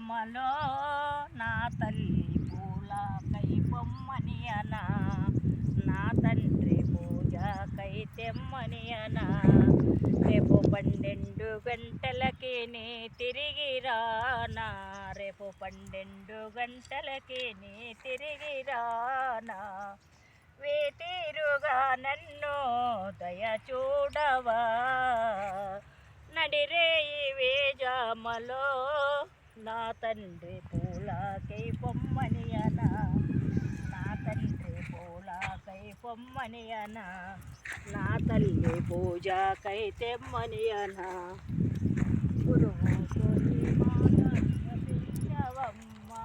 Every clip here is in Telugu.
వేజామలో నా తల్లి పూల కై బొమ్మని అనా. నా తండ్రి పూజ కై తెమ్మని అనా. రేపు పన్నెండు గంటలకి నీ తిరిగి రానా. రేపు పన్నెండు గంటలకి నీ తిరిగి రానా. వేటీరుగా నన్ను దయ చూడవా. నడిరే నా తండ్రి పూలాకై పొమ్మని అనా. నా తండ్రి పూలాకై పొమ్మని అనా. నా తల్లి పూజకై తెమ్మని అనా గురువుతో ఈ మాట వినిపించవమ్మా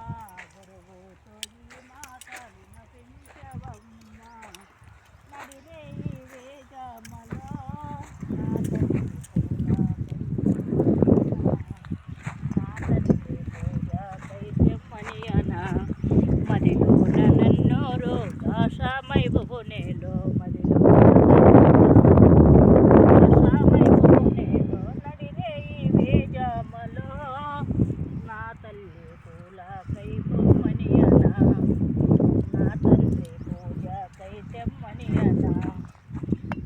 గురువుతో ఈ మాట వినిపించవమ్మా నడిరే ఈ వేగమలో నా తల్లి పూజకై తెమ్మని అనా మదిలోన నన్ను రోగాశమై బునేలో మదిలో ఆశామై బునేలో నడిరే ఈ వేజామలో నా తల్లి పూలకై బొమ్మని అనా నా తండ్రి పూజకై తెమ్మని అనా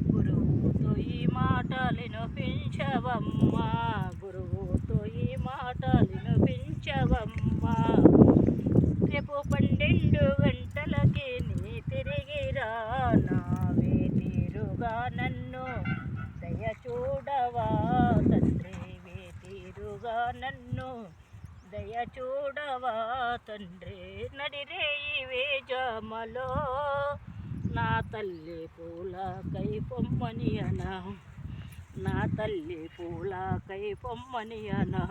గురువుతో ఈ మాటలను పెంచవమ్మా గురువు ఈ మాటలను పెంచవమ్మా రేపు పన్నెండు గంటలకి నీ తిరిగి నావే తీరుగా నన్ను? దయ చూడవా తండ్రివే తీరుగా నన్ను? దయ చూడవా తండ్రి? నడిరేయి వేజామలో. నా తల్లి పూల కై పొమ్మని అనా? నా తల్లి పూల కై పొమ్మని అనా?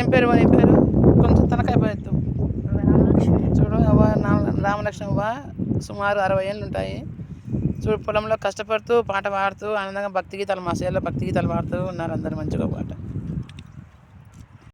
ఏం పేరు ఏం పేరు? కొంచెం తనకాయ పోయేద్దాం నా- రామలక్ష్మి సుమారు అరవై ఏళ్ళు ఉంటాయి చూడు పొలంలో కష్టపడుతూ పాట పాడుతూ ఆనందంగా భక్తి గీతాలు మా సేల్లో భక్తి గీతాలు పాడుతూ ఉన్నారు అందరు మంచిగా పాట.